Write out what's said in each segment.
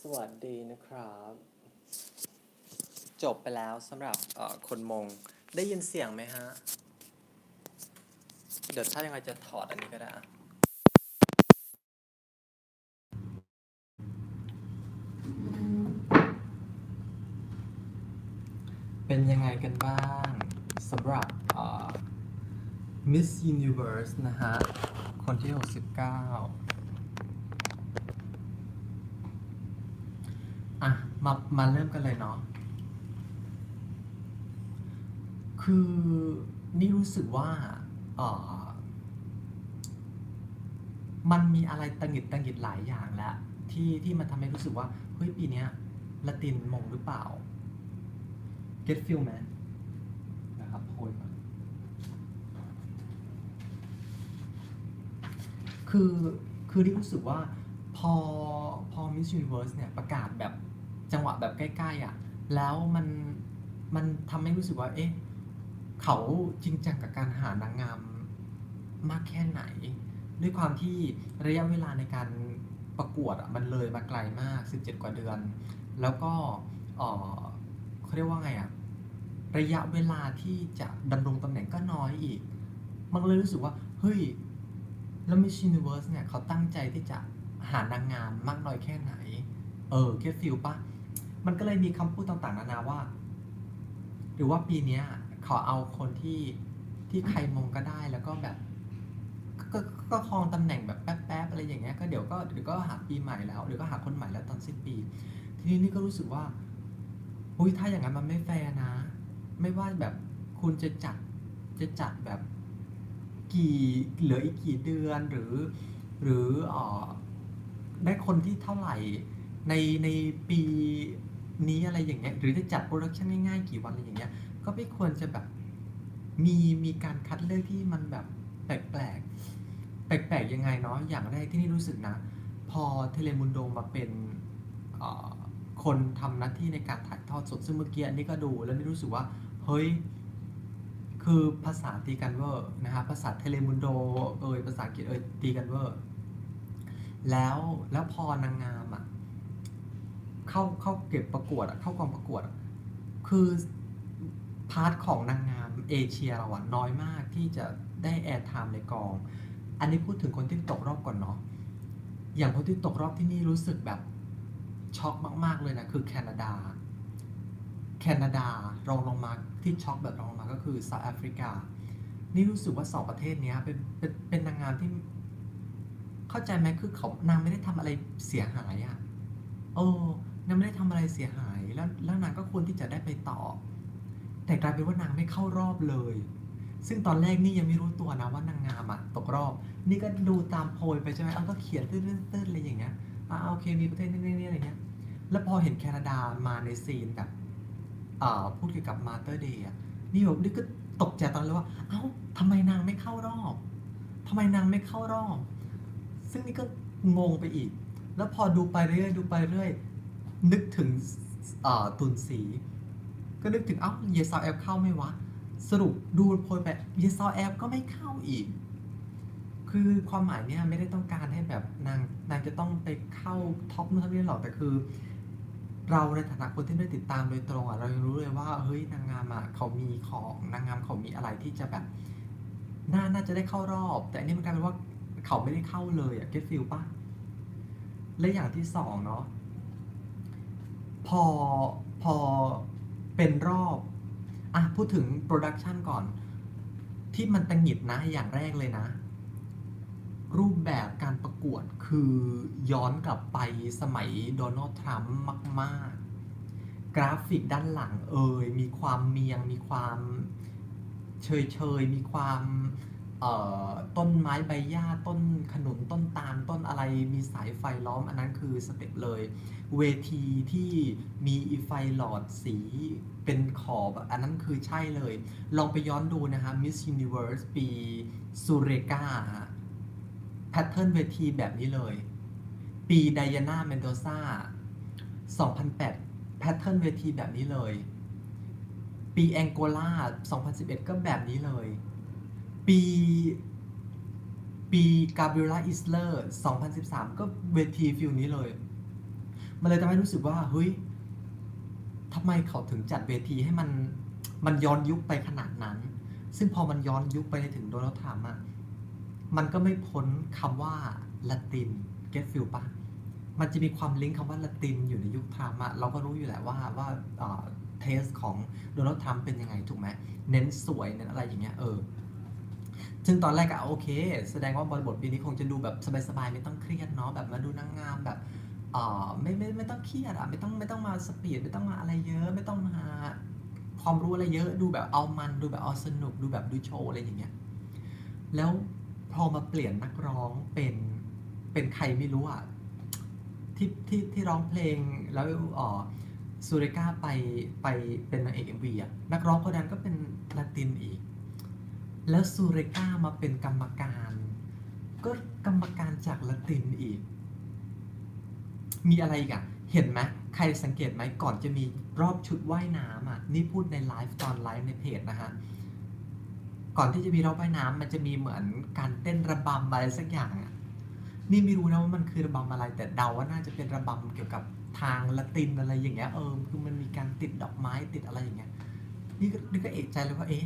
สวัสดีนะครับ จบไปแล้วสำหรับเอ่อคนมง ได้ยินเสียงไหมฮะ เดี๋ยวถ้ายังไงจะถอดอันนี้ก็ได้อะเป็นยังไงกันบ้างสำหรับเอ่อ Miss Universe นะฮะ คนที่ 69 อะ มามาเริ่มกันเลยเนาะ คือนี่รู้สึกว่าเออมันมีอะไรตังหงิดตังหงิดหลายอย่างแล้วที่ที่มันทำให้รู้สึกว่า เฮ้ยปีเนี้ยละตินมงหรือเปล่า get feel ไหมนะครับโพยก่อนคือคือที่รู้สึกว่าพอพอ Miss Universe เนี่ยประกาศแบบ จังหวะแบบใกล้ๆอะแล้วมันมันทำให้รู้สึกว่า เอ๊ะเขาจริงจังกับการหานางงามมากแค่ไหน ด้วยความที่ระยะเวลาในการประกวดอะมันเลยมาไกลมาก 17 กว่าเดือน แล้วก็เขาเรียกว่าไงอะระยะเวลาที่จะดำรงตำแหน่งก็น้อยอีก มันเลยรู้สึกว่า เฮ้ย แล้ว Miss Universe เนี่ย เขาตั้งใจที่จะหานางงามมากน้อยแค่ไหน เออแค่ฟิลปะ มันก็เลยมีคำพูดต่างๆนานาว่า หรือว่าปีเนี้ยเขาเอาคนที่ที่ใครมองก็ได้แล้วก็แบบก็ก็ครองตำแหน่งแบบแป๊บๆอะไรอย่างเงี้ยก็เดี๋ยวก็เดี๋ยวก็หาปีใหม่แล้วเดี๋ยวก็หาคนใหม่แล้วตอนสิ้นปี ทีนี้นี่ก็รู้สึกว่าอุ้ยถ้าอย่างนั้นมันไม่แฟร์นะ ไม่ว่าแบบคุณจะจัดจะจัดแบบกี่เหลืออีกกี่เดือนหรือ หรือเออได้คนที่เท่าไหร่ในในปี นี้อะไรอย่างเงี้ยหรือจะจัดโปรดักชันง่ายๆ กี่วันอะไรอย่างเงี้ยก็ไม่ควรจะแบบมีมีการคัดเลือกที่มันแบบแปลกแปลกๆแปลกๆยังไงเนาะอย่างแรกที่นี่รู้สึกนะ พอเทเลมุนโดมาเป็นคนทำหน้าที่ในการถ่ายทอดสดซึ่งเมื่อกี้อันนี้ก็ดูแล้วนี่รู้สึกว่า เฮ้ย คือภาษาตีกันเวอร์นะครับภาษาเทเลมุนโดเอยภาษาอังกฤษเอยตีกันเวอร์แล้วแล้วพอนางงามอะ เข้าเข้าเก็บประกวดเข้ากองประกวด คือพาร์ทของนางงามเอเชียเราอะน้อยมากที่จะได้แอร์ไทม์ในกอง อันนี้พูดถึงคนที่ตกรอบก่อนเนาะอย่างคนที่ตกรอบที่นี่รู้สึกแบบช็อกมาก ๆ เลยนะ คือแคนาดา แคนาดารองลงมาที่ช็อกแบบรองลงมาก็คือเซาท์แอฟริกา นี่รู้สึกว่าสองประเทศนี้เป็นเป็นเป็นนางงามที่เข้าใจไหมคือเขานางไม่ได้ทำอะไรเสียหายอะเออ นางไม่ได้ทำอะไรเสียหาย แล้วแล้วนางก็ควรที่จะได้ไปต่อ แต่กลายเป็นว่านางไม่เข้ารอบเลย ซึ่งตอนแรกนี่ยังไม่รู้ตัวนะว่านางงามอะตกรอบ นี่ก็ดูตามโพยไปใช่ไหมเอาก็เขียนตื้นๆๆอะไรอย่างเงี้ยอ่าโอเคมีประเทศนี้นี่อะไรเงี้ย แล้วพอเห็นแคนาดามาในซีนแบบเอ่อพูดเกี่ยวกับมาเตอร์เดย์อะนี่แบบนี่ก็ตกใจตอนเลยว่า เอ้าทำไมนางไม่เข้ารอบทำไมนางไม่เข้ารอบ ซึ่งนี่ก็งงไปอีก แล้วพอดูไปเรื่อยดูไปเรื่อย นึกถึงเอ่อตุนสี ก็นึกถึงเอ้าเยซาวแอลเข้าไหมวะ สรุปดูโพยไปเยซาวแอลก็ไม่เข้าอีก คือความหมายเนี่ยไม่ได้ต้องการให้แบบนางนางจะต้องไปเข้าท็อปนู่นท็อปนี่หรอกแต่คือ เราในฐานะคนที่ไม่ได้ติดตามโดยตรงอะเรายังรู้เลยว่าเฮ้ยนางงามอะเขามีของนางงามเขามีอะไรที่จะแบบน่าน่าจะได้เข้ารอบ แต่อันนี้มันกลายเป็นว่าเขาไม่ได้เข้าเลยอะเก็ตฟิลป่ะและอย่างที่สองเนาะ พอพอเป็นรอบอะพูดถึงโปรดักชันก่อน ที่มันตังหงิดนะอย่างแรกเลยนะ รูปแบบการประกวดคือย้อนกลับไปสมัยโดนัลด์ทรัมป์มาก ๆ กราฟิกด้านหลังเอ่ยมีความเมียง มีความเฉยเฉยมีความ เอ่อต้นไม้ใบหญ้าต้นขนุนต้นตาลต้นอะไรมีสายไฟล้อมอันนั้นคือสเต็ปเลย เวทีที่มีไฟหลอดสีเป็นขอบอะอันนั้นคือใช่เลย ลองไปย้อนดูนะฮะ Miss Universe ปีซูเรกาแพทเทิร์นเวทีแบบนี้เลย ปีไดอาน่าเมนโดซา2008 แพทเทิร์นเวทีแบบนี้เลย ปีแองโกลา2011 ก็แบบนี้เลย ปีปีกาเบรียลาอิสเลอร์ 2013 ก็เวทีฟิลนี้เลย มันเลยทำให้รู้สึกว่า เฮ้ยทำไมเขาถึงจัดเวทีให้มันมันย้อนยุคไปขนาดนั้น ซึ่งพอมันย้อนยุคไปถึงโดนัลด์ทรัมป์อะ มันก็ไม่พ้นคำว่าละตินเก็ตฟิลปะมันจะมีความลิงก์คำว่าละตินอยู่ในยุคทรัมป์อะเราก็รู้อยู่แหละว่าว่าเทสของโดนัลด์ทรัมป์เป็นยังไงถูกไหม เน้นสวยเน้นอะไรอย่างเงี้ยเออ ซึ่งตอนแรกอะโอเค แสดงว่าบริบทปีนี้คงจะดูแบบสบายๆไม่ต้องเครียดเนาะแบบมาดูนางงามแบบเอ่อไม่ไม่ไม่ต้องเครียดอะไม่ต้องไม่ต้องมาสปีดไม่ต้องมาอะไรเยอะ ไม่ต้องมาความรู้อะไรเยอะดูแบบเอามันดูแบบเอาสนุกดูแบบดูโชว์อะไรอย่างเงี้ยแล้วพอมาเปลี่ยนนักร้องเป็นเป็นใครไม่รู้อะที่ที่ที่ร้องเพลงแล้วเออซูเรกาไปไปเป็นนางเอกเอ็มวีอะนักร้องคนนั้นก็เป็นลาตินอีก แล้วซูเรกามาเป็นกรรมการ ก็กรรมการจากละตินอีก มีอะไรอีกอะเห็นไหมใครสังเกตไหมก่อนจะมีรอบชุดว่ายน้ำอะนี่พูดในไลฟ์ตอนไลฟ์ในเพจนะฮะก่อนที่จะมีรอบว่ายน้ำมันจะมีเหมือนการเต้นระบำอะไรสักอย่างอะนี่ไม่รู้นะว่ามันคือระบำอะไร แต่เดาว่าน่าจะเป็นระบำเกี่ยวกับทางละตินอะไรอย่างเงี้ยเออคือมันมีการติดดอกไม้ติดอะไรอย่างเงี้ยนี่ก็นี่ก็เอกใจเลยว่าเอ๊ะ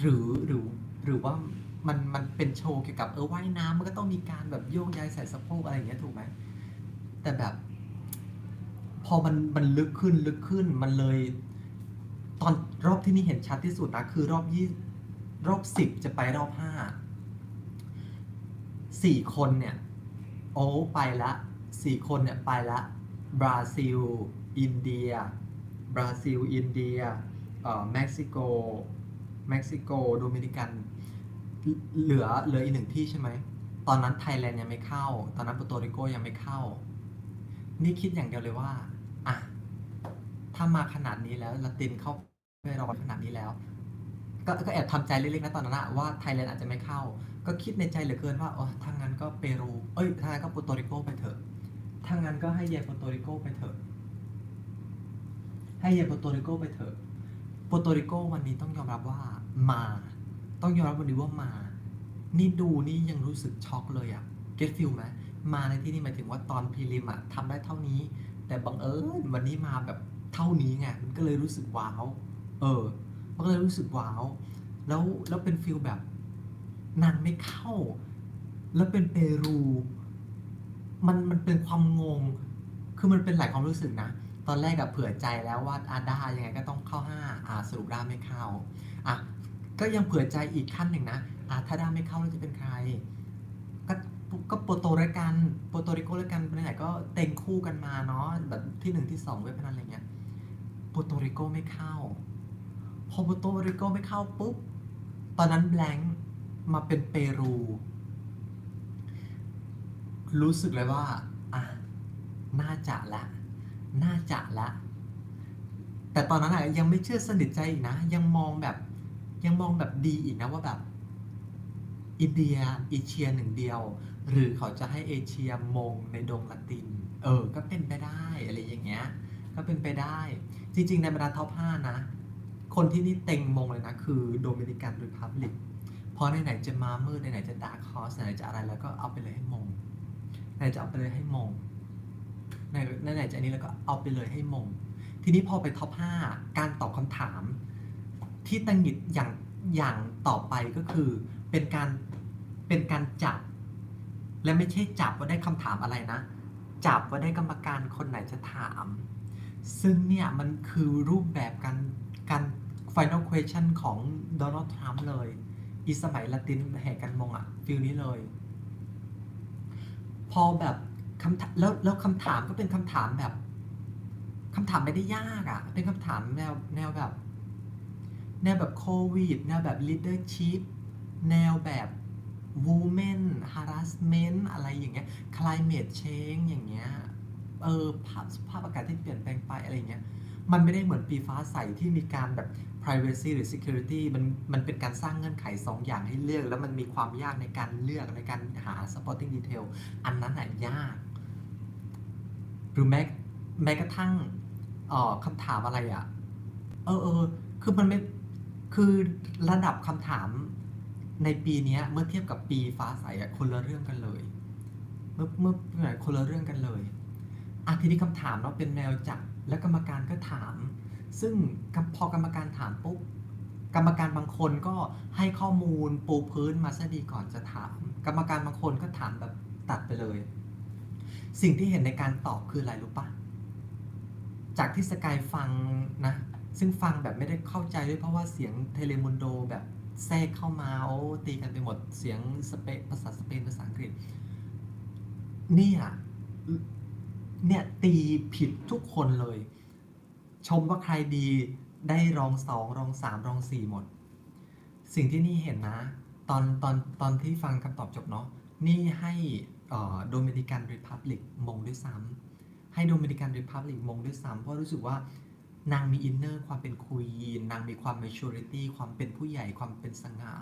หรือหรือหรือว่ามันมันเป็นโชว์เกี่ยวกับเออว่ายน้ำมันก็ต้องมีการแบบโยกย้ายใส่สะโพกอะไรอย่างเงี้ยถูกไหมแต่แบบ พอมันมันลึกขึ้นลึกขึ้นมันเลย ตอนรอบที่นี่เห็นชัดที่สุดนะคือรอบยี่รอบสิบจะไปรอบห้าสี่คนเนี่ย โอ้ไปละสี่คนเนี่ยไปละบราซิล อินเดีย บราซิล อินเดียเอ่อเม็กซิโก เม็กซิโกโดมินิกันเหลือเหลืออีกหนึ่งที่ใช่ไหม ตอนนั้นไทยแลนด์ยังไม่เข้า ตอนนั้นปโตริโกยังไม่เข้า นี่คิดอย่างเดียวเลยว่า อะ ถ้ามาขนาดนี้แล้วละตินเข้าไปรอขนาดนี้แล้ว ก็ก็แอบทำใจเล็กๆนะตอนนั้นว่าไทยแลนด์อาจจะไม่เข้า ก็คิดในใจเหลือเกินว่าอ๋อถ้างั้นก็เปรู เอ้ยถ้างั้นก็ปโตริโกไปเถอะถ้างั้นก็ให้เยปโตริโกไปเถอะ ให้เยปโตริโกไปเถอะ โปรโตริโกวันนี้ต้องยอมรับว่ามา ต้องยอมรับวันนี้ว่ามา นี่ดูนี่ยังรู้สึกช็อกเลยอะเก็ตฟิลไหมมาในที่นี่หมายถึงว่าตอนพรีลิมอะทำได้เท่านี้ แต่บังเอิญวันนี้มาแบบเท่านี้ไงมันก็เลยรู้สึกว้าว เออ มันก็เลยรู้สึกว้าว แล้วแล้วเป็นฟิลแบบนางไม่เข้า แล้วเป็นเปรู มันมันเป็นความงง คือมันเป็นหลายความรู้สึกนะ ตอนแรกอะเผื่อใจแล้วว่าอาด้ายังไงก็ต้องเข้าห้าอ่าสรุปด้าไม่เข้าอะก็ยังเผื่อใจอีกขั้นหนึ่งนะอะถ้าด้าไม่เข้าแล้วจะเป็นใคร ก็ก็โปรโตรกันโปรโตริโกด้วกันไปไหนก็เต็งคู่กันมาเนาะแบบที่หนึ่งที่สองเว็บพนันอะไรเงี้ยโปรโตริโกไม่เข้าพอโปรโตริโกไม่เข้าปุ๊บตอนนั้นแบงค์มาเป็นเปรู รู้สึกเลยว่าอะน่าจะละ น่าจะละ แต่ตอนนั้นอะยังไม่เชื่อสนิทใจอีกนะ ยังมองแบบ ยังมองแบบดีอีกนะว่าแบบ อินเดียเอเชียหนึ่งเดียว หรือเขาจะให้เอเชียมงในดงละติน เออ ก็เป็นไปได้อะไรอย่างเงี้ย ก็เป็นไปได้ จริง ๆ ในบรรดาท็อป5นะ คนที่นี่เต็งมงเลยนะ คือโดมินิกันรีพับลิกเพราะไหนๆจะมามืดไหนๆจะดาร์คคอสไหนๆจะอะไรแล้วก็เอาไปเลยให้มงไหนๆจะเอาไปเลยให้มง ไหนไหนจะอันนี้แล้วก็เอาไปเลยให้มง ทีนี้พอไปท็อป 5 การตอบคำถาม ที่ตังหิดอย่างอย่างต่อไปก็คือเป็นการเป็นการจับ และไม่ใช่จับว่าได้คำถามอะไรนะ จับว่าได้กรรมการคนไหนจะถาม ซึ่งเนี่ยมันคือรูปแบบการการ final question ของโดนัลด์ทรัมป์เลย อีสมัยละตินแห่กันมองอะฟิลนี้เลย พอแบบ คำถามแล้วแล้วคำถามก็เป็นคำถามแบบคำถามไม่ได้ยากอะเป็นคำถามแนวแนวแบบ แนวแบบโควิดแนวแบบ leadership แนวแบบ women harassment อะไรอย่างเงี้ย climate change อย่างเงี้ย เออภาพสภาพอากาศที่เปลี่ยนแปลงไปอะไรเงี้ย มันไม่ได้เหมือนปีฟ้าใสที่มีการแบบ privacy หรือ security มันมันเป็นการสร้างเงื่อนไขสองอย่างให้เลือก แล้วมันมีความยากในการเลือกในการหา supporting detail อันนั้นน่ะยาก หรือแม้แม้กระทั่งเอ่อคำถามอะไรอะ เออเออคือมันไม่คือระดับคำถามในปีเนี้ย เมื่อเทียบกับปีฟ้าใสอะคนละเรื่องกันเลย เมื่อเมื่อเมื่อคนละเรื่องกันเลยอะทีนี้คำถามเนาเป็นแนวจับแล้วกรรมการก็ถาม ซึ่งพอกรรมการถามปุ๊บกรรมการบางคนก็ให้ข้อมูลปูพื้นมาซะดีก่อนจะถาม กรรมการบางคนก็ถามแบบตัดไปเลย สิ่งที่เห็นในการตอบคืออะไรรู้ปะจากที่สกายฟังนะ ซึ่งฟังแบบไม่ได้เข้าใจด้วยเพราะว่าเสียงเทเลมุนโดแบบแทรกเข้ามาโอ้ตีกันไปหมดเสียงสเปนภาษาสเปนภาษาอังกฤษเนี่ยเนี่ยตีผิดทุกคนเลย ชมว่าใครดีได้รองสองรองสามรองสี่หมด สิ่งที่นี่เห็นนะ ตอนตอนตอนที่ฟังคำตอบจบเนาะนี่ให้ โดมินิกันริพับลิกมงด้วยซ้ำให้โดมินิกันริพับลิกมงด้วยซ้ำเพราะรู้สึกว่านางมีอินเนอร์ความเป็นคุยนางมีความ maturity ความเป็นผู้ใหญ่ความเป็นสง่า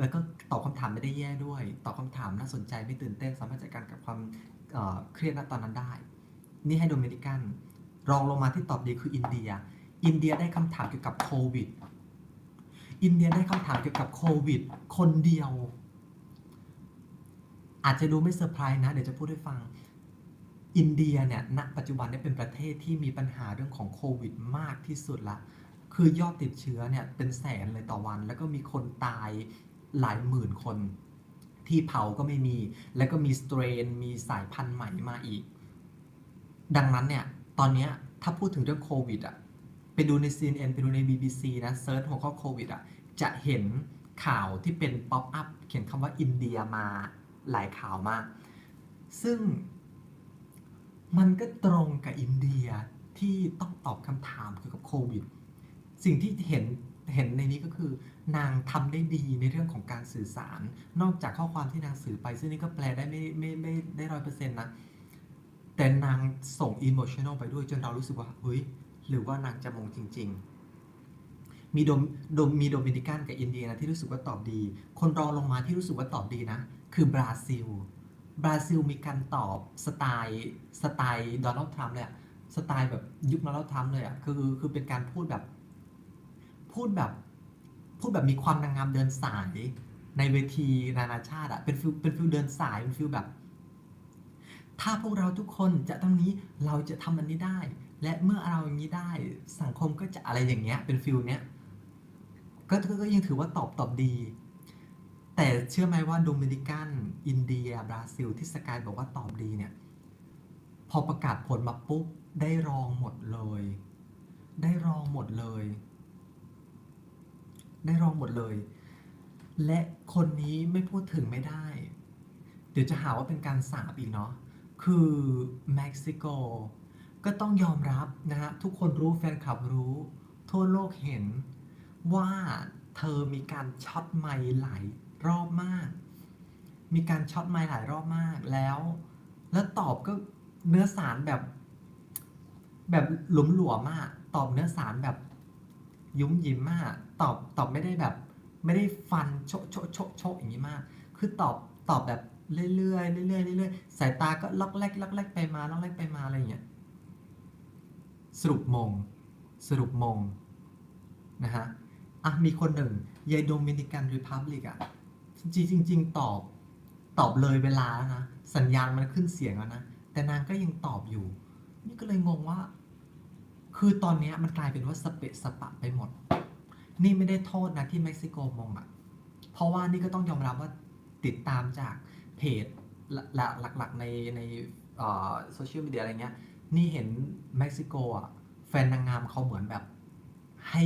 แล้วก็ตอบคำถามไม่ได้แย่ด้วย ตอบคำถามน่าสนใจไม่ตื่นเต้นสามารถจัดการกับความเครียดณตอนนั้นได้ นี่ให้โดมินิกัน รองลงมาที่ตอบดีคืออินเดีย อินเดียได้คำถามเกี่ยวกับโควิด อินเดียได้คำถามเกี่ยวกับโควิด คนเดียว อาจจะดูไม่เซอร์ไพรส์นะ เดี๋ยวจะพูดให้ฟัง อินเดียเนี่ยณปัจจุบันเนี่ยเป็นประเทศที่มีปัญหาเรื่องของโควิดมากที่สุดละ คือยอดติดเชื้อเนี่ยเป็นแสนเลยต่อวัน แล้วก็มีคนตายหลายหมื่นคน ที่เผาก็ไม่มี แล้วก็มีสเตรน มีสายพันธุ์ใหม่มาอีก ดังนั้นเนี่ยตอนนี้ถ้าพูดถึงเรื่องโควิดอะไปดูใน CNN ไปดูใน BBC นะเซิร์ชหัวข้อโควิดอะจะเห็นข่าวที่เป็นป๊อปอัพเขียนคำว่าอินเดียมา หลายข่าวมาก ซึ่งมันก็ตรงกับอินเดียที่ต้องตอบคำถามเกี่ยวกับโควิด สิ่งที่เห็นเห็นในนี้ก็คือนางทำได้ดีในเรื่องของการสื่อสาร นอกจากข้อความที่นางสื่อไป ซึ่งนี่ก็แปลได้ไม่ไม่ไม่ได้ร้อยเปอร์เซ็นต์นะ แต่นางส่งอิโมชัน a ลไปด้วยจนเรารู้สึกว่า เฮ้ย หรือว่านางจะมงจริง ๆ มีโดมโดมมีโดมินิกันกับอินเดียนะที่รู้สึกว่าตอบดี คนรองลงมาที่รู้สึกว่าตอบดีนะ คือบราซิล บราซิลมีการตอบสไตล์สไตล์โดนัลด์ทรัมป์เลยอะสไตล์แบบยุคโดนัลด์ทรัมป์เลยอะคือคือเป็นการพูดแบบ พูดแบบพูดแบบมีความนางงามเดินสายในเวทีนานาชาติอะเป็นฟิลเป็นฟิลเดินสายเป็นฟิลแบบ ถ้าพวกเราทุกคนจะทำนี้เราจะทำอันนี้ได้ และเมื่อเราอย่างนี้ได้สังคมก็จะอะไรอย่างเงี้ยเป็นฟิลเนี้ย ก็ก็ยังถือว่าตอบตอบดี แต่เชื่อไหมว่าโดมินิกัน อินเดีย บราซิล ที่สกายบอกว่าตอบดีเนี่ย พอประกาศผลมาปุ๊บ ได้รองหมดเลย ได้รองหมดเลย ได้รองหมดเลย และคนนี้ไม่พูดถึงไม่ได้ เดี๋ยวจะหาว่าเป็นการสาบอีกเนาะ คือเม็กซิโก ก็ต้องยอมรับนะฮะ ทุกคนรู้แฟนคลับรู้ ทั่วโลกเห็น ว่าเธอมีการช็อตไมค์หลายรอบมาก มีการช็อตไมค์หลายรอบมากแล้ว แล้วตอบก็เนื้อสารแบบ แบบหลวมหลวมากตอบเนื้อสารแบบยุ้มยิ้มมากตอบตอบไม่ได้แบบ ไม่ได้ฟันโชะโชะโชะโชะอย่างนี้มาก คือตอบตอบแบบเรื่อยๆเรื่อยๆเรื่อยๆสายตาก็ล็อกแรกล็อกแรกไปมาล็อกแรกไปมาอะไรอย่างเงี้ยสรุปมง สรุปมงนะฮะ อะมีคนหนึ่งยายโดมินิกันริพับลิกอะจริงจริงตอบตอบเลยเวลาแล้วนะ สัญญาณมันขึ้นเสียงแล้วนะ แต่นางก็ยังตอบอยู่ นี่ก็เลยงงว่า คือตอนนี้มันกลายเป็นว่าสเปะสปะไปหมด นี่ไม่ได้โทษนะที่เม็กซิโกมองอะ เพราะว่านี่ก็ต้องยอมรับว่าติดตามจากเพจหลักหลักๆในในโซเชียลมีเดียอะไรเงี้ย นี่เห็นเม็กซิโกอะแฟนนางงามเขาเหมือนแบบให้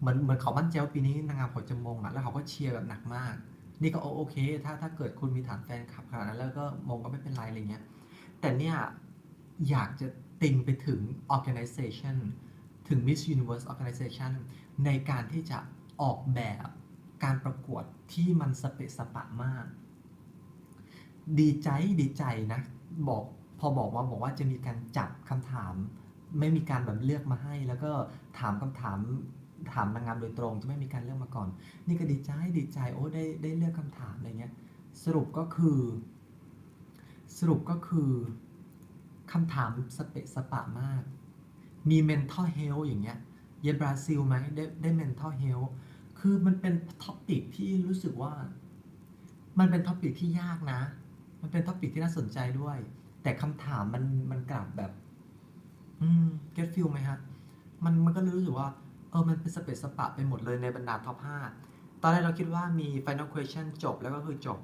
เหมือนเหมือนเขามั่นใจว่าปีนี้นางงามเขาจะมงอะแล้วเขาก็เชียร์แบบหนักมาก นี่ก็โอโอเค ถ้าถ้าเกิดคุณมีฐานแฟนคลับขนาดนั้นแล้วก็มงก็ไม่เป็นไรอะไรเงี้ยแต่เนี่ยอยากจะติงไปถึง organization ถึง Miss Universe Organization ในการที่จะออกแบบการประกวดที่มันสเปะสปะมาก ดีใจดีใจนะบอกพอบอกว่าบอกว่าจะมีการจับคำถาม ไม่มีการแบบเลือกมาให้ แล้วก็ถามคำถาม ถามนางงามโดยตรงจะไม่มีการเลือกมาก่อน นี่ก็ดีใจดีใจโอ้ได้ได้เลือกคำถามอะไรเงี้ยสรุปก็คือ สรุปก็คือคำถามสเปะสปะมาก มี mental health อย่างเงี้ย เยนบราซิลไหมได้ได้ mental health คือมันเป็นท็อปิกที่รู้สึกว่า มันเป็นท็อปิกที่ยากนะ มันเป็นท็อปิกที่น่าสนใจด้วย แต่คำถามมันมันกลับแบบ อืม get feel ไหมฮะ มันมันก็รู้สึกว่า ออมันเป็นสเปซสปะไปหมดเลยในบรรดาท็อป5ตอนแรกเราคิดว่ามี final question จบแล้วก็คือจบ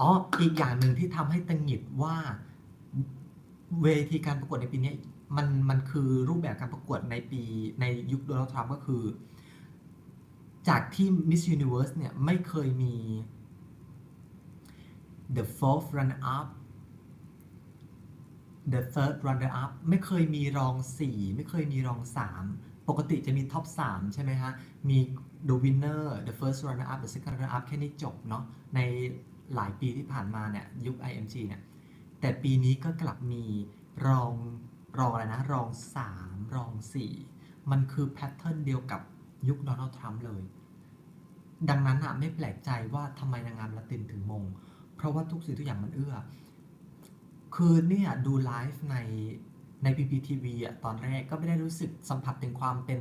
อ๋อ อีกอย่างหนึ่งที่ทำให้ตังหงิดว่าเวทีการประกวดในปีนี้มันมันคือรูปแบบการประกวดในปีในยุคโดนัลด์ทรัมป์ก็คือ จากที่ Miss Universe เนี่ย ไม่เคยมี the fourth runner up the third runner up ไม่เคยมีรอง 4 ไม่เคยมีรอง 3 ปกติจะมีท็อป 3 ใช่ไหมฮะ มี the winner the first runner up the second runner up แค่นี้จบเนาะ ในหลายปีที่ผ่านมาเนี่ยยุค IMG เนี่ย แต่ปีนี้ก็กลับมีรองรองอะไรนะ รอง 3 รอง 4 มันคือแพทเทิร์นเดียวกับยุคโดนัลด์ทรัมป์เลย ดังนั้นอะไม่แปลกใจว่าทำไมนางงามละตินถึงมง เพราะว่าทุกสิ่งทุกอย่างมันเอื้อ คือเนี่ยดูไลฟ์ใน ใน PPTV อะตอนแรกก็ไม่ได้รู้สึกสัมผัสถึงความเป็น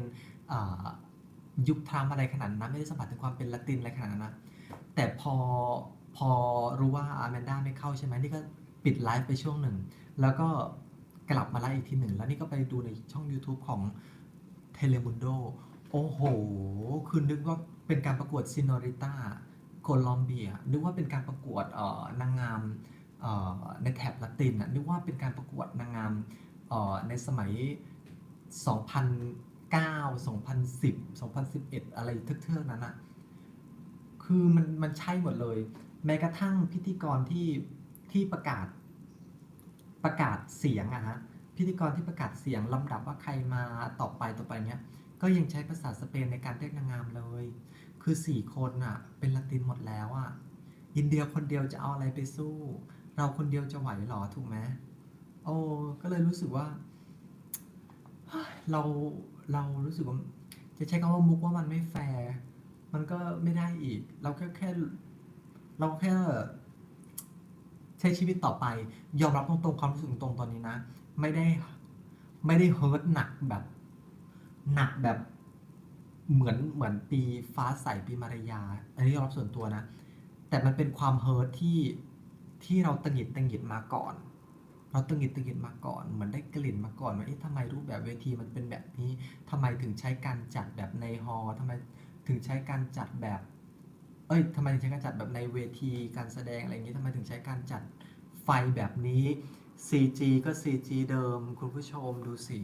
ยุคทรัมอะไรขนาดนั้นไม่ได้สัมผัสถึงความเป็นละตินอะไรขนาดนั้นนะแต่พอพอรู้ว่าอาแมนด้าไม่เข้าใช่ไหมนี่ก็ปิดไลฟ์ไปช่วงหนึ่ง แล้วก็กลับมาไลฟ์อีกทีหนึ่ง แล้วนี่ก็ไปดูในช่อง YouTube ของ Telemundo โอ้โห คือนึกว่าเป็นการประกวดซินอริต้าโคลอมเบีย นึกว่าเป็นการประกวดนางงามในแถบละตินอะนึกว่าเป็นการประกวดนางงาม ในสมัย 2009 2010 2011 อะไรเทื่อๆนั้นอะคือมันมันใช่หมดเลย แม้กระทั่งพิธีกรที่ที่ประกาศประกาศเสียงอะฮะพิธีกรที่ประกาศเสียงลำดับว่าใครมาต่อไปต่อไปเนี้ยก็ยังใช้ภาษาสเปนในการเรียกนางงามเลย คือสี่คนอะเป็นละตินหมดแล้วอะอินเดียคนเดียวจะเอาอะไรไปสู้ เราคนเดียวจะไหวหรอถูกไหม โอ้ก็เลยรู้สึกว่า เราเรารู้สึกว่าจะใช้คำว่ามุกว่ามันไม่แฟร์มันก็ไม่ได้อีก เราแค่แค่ เราแค่ ใช้ชีวิตต่อไป ยอมรับตรงๆความรู้สึกตรงตอนนี้นะ ไม่ได้ ไม่ได้เฮิร์ตหนักแบบ หนักแบบเหมือนเหมือนปีฟ้าใสปีมารยา อันนี้ยอมรับส่วนตัวนะ แต่มันเป็นความเฮิร์ตที่ที่เราตังหิดตังหงิดมาก่อน เราตังหิดตังหิดมาก่อนเหมือนได้กลิ่นมาก่อนว่าเอ๊ะทำไมรูปแบบเวทีมันเป็นแบบนี้ทำไมถึงใช้การจัดแบบในฮอล์ทำไมถึงใช้การจัดแบบ เอ้ยทำไมถึงใช้การจัดแบบในเวทีการแสดงอะไรอย่างนี้ทำไมถึงใช้การจัดไฟแบบนี้ CG ก็ CG เดิม คุณผู้ชมดูสิ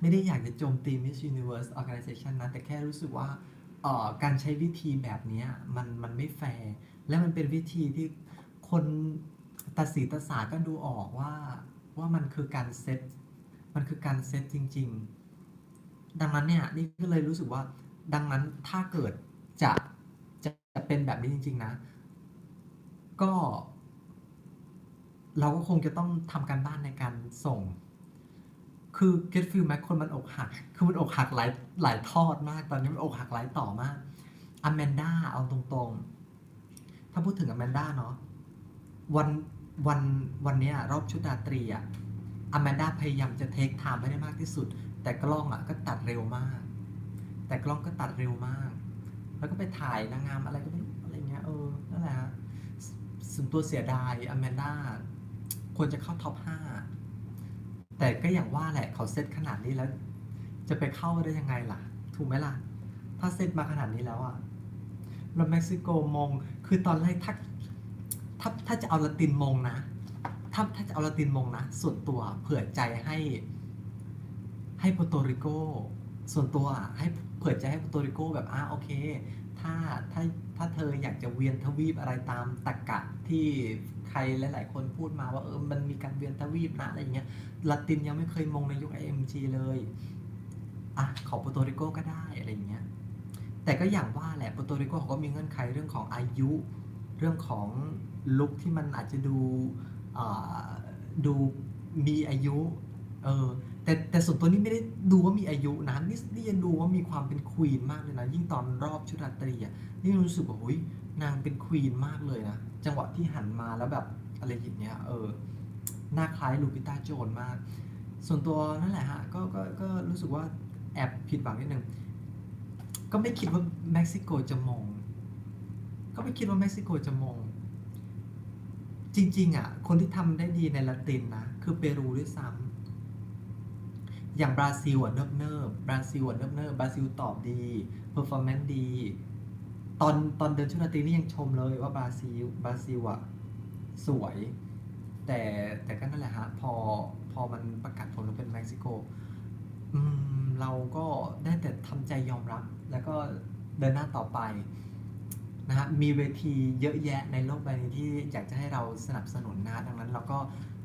ไม่ได้อยากจะโจมตี Miss Universe Organization นะ แต่แค่รู้สึกว่าเอ่อการใช้วิธีแบบนี้มันมันไม่แฟร์ และมันเป็นวิธีที่คน ตัดสีตัดสาก็ดูออกว่าว่ามันคือการเซตมันคือการเซตจริง ๆ ดังนั้นเนี่ยนี่ก็เลยรู้สึกว่า ดังนั้นถ้าเกิดจะจะจะเป็นแบบนี้จริง ๆ นะ ก็ เราก็คงจะต้องทำการบ้านในการส่ง คือ get feel ไหมคนมันอกหัก คือมันอกหักหลายหลายทอดมาก ตอนนี้มันอกหักหลายต่อมากอแมนด้าเอาตรงๆ ถ้าพูดถึงอแมนด้าเนาะวัน วันวันนี้รอบชุดราตรีอะอแมนด้าพยายามจะเทคไทม์ให้ได้มากที่สุด แต่กล้องอะก็ตัดเร็วมาก แต่กล้องก็ตัดเร็วมาก แล้วก็ไปถ่ายนางงามอะไรก็ไม่รู้อะไรเงี้ยเออนั่นแหละฮะส่วนตัวเสียดายอแมนด้าควรจะเข้าท็อปห้าแต่ก็อย่างว่าแหละเขาเซตขนาดนี้แล้ว จะไปเข้าได้ยังไงล่ะ ถูกไหมล่ะ ถ้าเซตมาขนาดนี้แล้วอะแล้วเม็กซิโกมองคือตอนแรกถ้า ถ้าจะเอาละตินมงนะ ถ้าถ้าจะเอาละตินมงนะ ส่วนตัวเผื่อใจให้ ให้โปโตริโก ส่วนตัวอะให้เผื่อใจให้โปโตริโกแบบอ่าโอเค ถ้าถ้าถ้าเธออยากจะเวียนทวีปอะไรตามตรกกะที่ใครหลาย ๆ คนพูดมาว่าเออมันมีการเวียนทวีปนะอะไรอย่างเงี้ยละตินยังไม่เคยมงในยุค IMG เลยอะขอโปโตริโกก็ได้อะไรอย่างเงี้ยแต่ก็อย่างว่าแหละโปโตริโกเขาก็มีเงื่อนไขเรื่องของอายุ เรื่องของลุคที่มันอาจจะดูดูมีอายุเออแต่แต่ส่วนตัวนี้ไม่ได้ดูว่ามีอายุนะนี่นี่ยังดูว่ามีความเป็นควีนมากเลยนะ ยิ่งตอนรอบชุดราตรีอะนี่รู้สึกว่าอุ้ยนางเป็นควีนมากเลยนะ จังหวะที่หันมาแล้วแบบอะไรอย่างเงี้ยเออหน้าคล้ายลูปิต้าโจนมาก ส่วนตัวนั่นแหละฮะก็ก็ก็รู้สึกว่าแอบผิดหวังนิดนึง ก็ไม่คิดว่าเม็กซิโกจะมอง ก็ไม่คิดว่าเม็กซิโกจะมอง จริง ๆ อะ คนที่ทำได้ดีในละตินนะ คือเปรูด้วยซ้ำอย่างบราซิลอะเนิบเนิบๆบราซิลอะเนิบเนิบๆบราซิลตอบดีเพอร์ฟอร์แมนซ์ดี ตอนตอนเดินชุดราตรีนี่ยังชมเลยว่าบราซิลบราซิลอะสวย แต่แต่ก็นั่นแหละฮะพอพอมันประกาศผลว่าเป็นเม็กซิโกอืมเราก็ได้แต่ทำใจยอมรับ แล้วก็เดินหน้าต่อไป นะฮะมีเวทีเยอะแยะในโลกใบนี้ที่อยากจะให้เราสนับสนุนนะฮะดังนั้นเราก็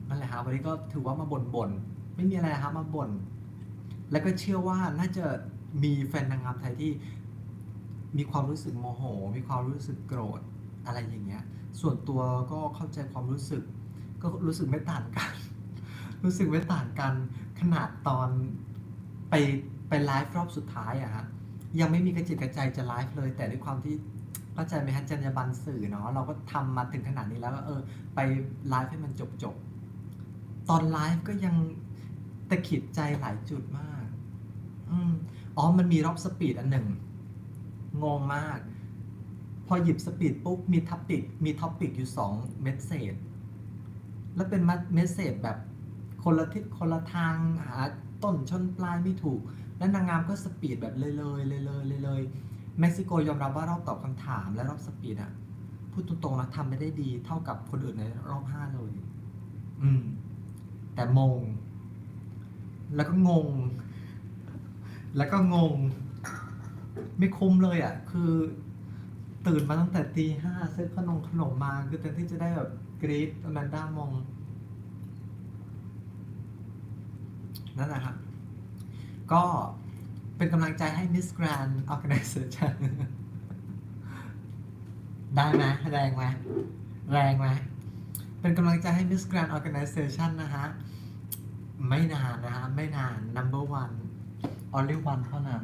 นั่นแหละฮะวันนี้ก็ถือว่ามาบ่นบ่นๆไม่มีอะไรฮะมาบ่นแล้วก็เชื่อว่าน่าจะมีแฟนนางงามไทยที่มีความรู้สึกโมโห มีความรู้สึกโกรธอะไรอย่างเงี้ย ส่วนตัวก็เข้าใจความรู้สึก ก็รู้สึกไม่ต่างกัน รู้สึกไม่ต่างกัน ขนาดตอนไปไปไลฟ์รอบสุดท้ายอะฮะ ยังไม่มีกระจิตกระใจจะไลฟ์เลย แต่ด้วยความที่ เข้าใจไหมฮะจรรยาบรรณสื่อเนาะเราก็ทำมาถึงขนาดนี้แล้วก็เออ ไปไลฟ์ให้มันจบจบๆตอนไลฟ์ก็ยังตะขิดใจหลายจุดมากอืมอ๋อมันมีรอบสปีดอันหนึ่งงงมาก พอหยิบสปีดปุ๊บมีท็อปิกมีท็อปิกอยู่สองเมสเซจแล้วเป็นเมสเซจแบบคนละทิศคนละทางหาต้นชนปลายไม่ถูก แล้วนางงามก็สปีดแบบเลยเลยเลยเลยเลยเลย เม็กซิโกยอมรับว่ารอบตอบคำถามและรอบสปีดอะพูดตรงๆนะทำไม่ได้ดีเท่ากับคนอื่นในรอบห้าเลย อืม แต่มง แล้วก็งง แล้วก็งง ไม่คุ้มเลยอะ คือตื่นมาตั้งแต่ตีห้าซื้อขนมขนมมา คือแทนที่จะได้แบบกรีดอแมนด้ามอง นั่นแหละครับ ก็ เป็นกำลังใจให้ Miss Grand Organization ได้ไหมแรงไหมแรงไหมเป็นกำลังใจให้ Miss Grand Organization นะฮะ ไม่นานนะฮะ ไม่นาน number one only one เท่านั้น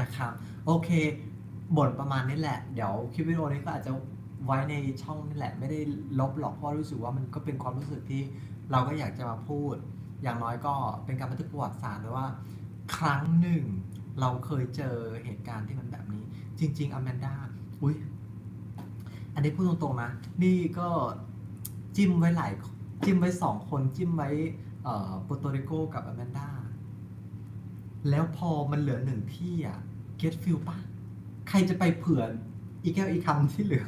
นะครับ โอเคบทประมาณนี้แหละ เดี๋ยวคลิปวิดีโอนี้ก็อาจจะไว้ในช่องนี่แหละ ไม่ได้ลบหรอกเพราะรู้สึกว่ามันก็เป็นความรู้สึกที่เราก็อยากจะมาพูด อย่างน้อยก็เป็นการบันทึกประวัติศาสตร์ด้วยว่า ครั้งหนึ่ง เราเคยเจอเหตุการณ์ที่มันแบบนี้ จริง ๆอแมนดาอุ้ยอันนี้พูดตรงๆนะ นี่ก็จิ้มไว้หลายจิ้มไว้สองคนจิ้มไว้เอ่อโปรโตริโกกับอแมนดาแล้วพอมันเหลือหนึ่งที่อะเก็ตฟิลปะใครจะไปเผื่ออีแก้วอีกคำที่เหลือ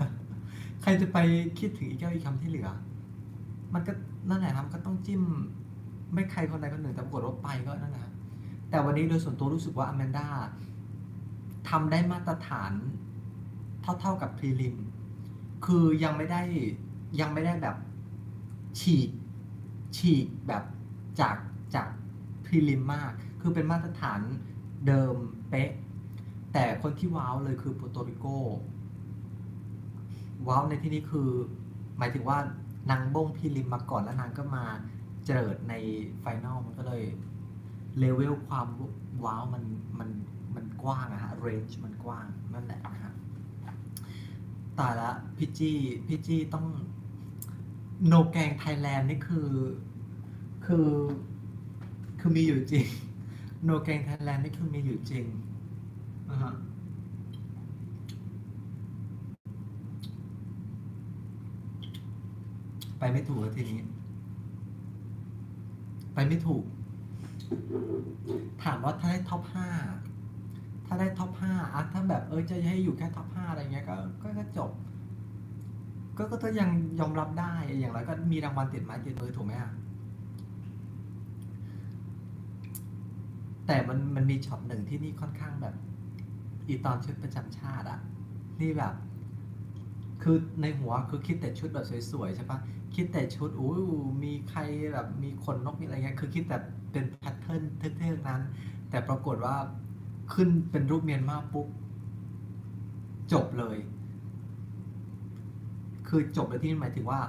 ใครจะไปคิดถึงอีแก้วอีกคำที่เหลือ มันก็นั่นแหละครับก็ต้องจิ้ม ไม่ใครคนใดคนหนึ่งแต่ปรากฏว่าไปก็นั่นแหละ แต่วันนี้โดยส่วนตัวรู้สึกว่าอแมนด้าทำได้มาตรฐานเท่าๆกับพรีลิม คือยังไม่ได้ยังไม่ได้แบบฉีกฉีกแบบจากจากพรีลิมมาก คือเป็นมาตรฐานเดิมเป๊ะ แต่คนที่ว้าวเลยคือโปรโตริโกว้าวในที่นี้คือ หมายถึงว่านางบ้งพรีลิมมาก่อนแล้วนางก็มาเจิดในไฟนอลมันก็เลย เลเวลความว้าวมันมันมันกว้างอะฮะเรนจ์มันกว้างนั่นแหละนะฮะตายละพี่จี้พี่จี้ต้องโนแกงไทยแลนด์นี่คือคือคือมีอยู่จริงโนแกงไทยแลนด์นี่คือมีอยู่จริงนะฮะไปไม่ถูกแล้วทีนี้ ไปไม่ถูก ถามว่าถ้าได้ท็อปห้าถ้าได้ท็อปห้าอะถ้าแบบเออจะให้อยู่แค่ท็อปห้าอะไรเงี้ยก็ก็จบ ก็ก็ยังยอมรับได้อย่างไรก็มีรางวัลติดไม้ติดมือถูกไหมอะแต่มันมันมีช็อตหนึ่งที่นี่ค่อนข้างแบบ อีตอนชุดประจำชาติอะนี่แบบ คือในหัวคือคิดแต่ชุดแบบสวยๆใช่ปะคิดแต่ชุดอู้มีใครแบบมีขนนกมีอะไรเงี้ยคือคิดแต่ เป็นแพทเทิร์นเท่ๆนั้น แต่ปรากฏว่าขึ้นเป็นรูปเมียนมาปุ๊บจบเลย คือจบในที่นี้หมายถึงว่า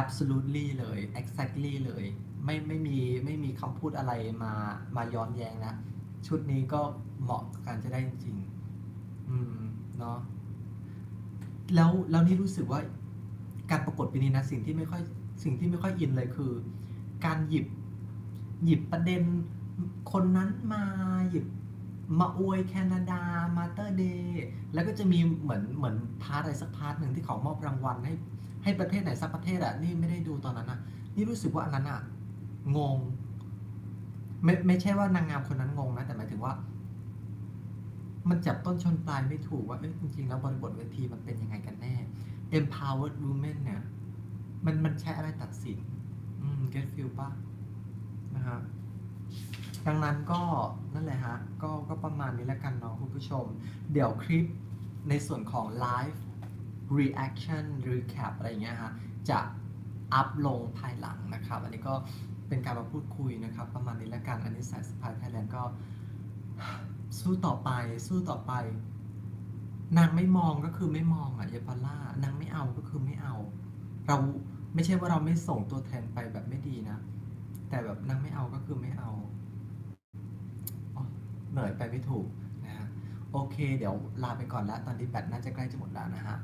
absolutely เลย exactly เลย ไม่ไม่มีไม่มีคำพูดอะไรมามาย้อนแย้งนะ ชุดนี้ก็เหมาะกับการจะได้จริงๆอืม เนาะแล้วแล้วนี่รู้สึกว่าการประกวดปีนี้นะสิ่งที่ไม่ค่อยสิ่งที่ไม่ค่อยอินเลยคือ การหยิบ หยิบประเด็นคนนั้นมาหยิบมาอวยแคนาดามาเตอร์เดย์แล้วก็จะมีเหมือนเหมือนพาร์ทอะไรสักพาร์ทหนึ่งที่เขามอบรางวัลให้ให้ประเทศไหนสักประเทศอะนี่ไม่ได้ดูตอนนั้นอะนี่รู้สึกว่าอันนั้นอะงง ไม่ไม่ใช่ว่านางงามคนนั้นงงนะแต่หมายถึงว่า มันจับต้นชนปลายไม่ถูกว่าเอ้ยจริงๆแล้วบริบทเวทีมันเป็นยังไงกันแน่ empowered women เนี่ย มันมันใช้อะไรตัดสิน อืม get feel ป่ะ นะฮะดังนั้นก็นั่นแหละฮะก็ก็ประมาณนี้แล้วกันเนาะคุณผู้ชม เดี๋ยวคลิปในส่วนของ live reaction recap อะไรอย่างเงี้ยฮะจะอัพลงภายหลังนะครับ อันนี้ก็เป็นการมาพูดคุยนะครับ ประมาณนี้แล้วกัน อันนี้สายสปายไทยแลนด์ก็สู้ต่อไปสู้ต่อไป นางไม่มองก็คือไม่มองอะเยปาล่านางไม่เอาก็คือไม่เอา เราไม่ใช่ว่าเราไม่ส่งตัวแทนไปแบบไม่ดีนะ แต่แบบนางไม่เอาก็คือไม่เอาเหนื่อยไปไม่ถูกนะฮะโอเค เดี๋ยวลาไปก่อนแล้ว ตอนนี้แบตน่าจะใกล้จะหมดแล้วนะฮะ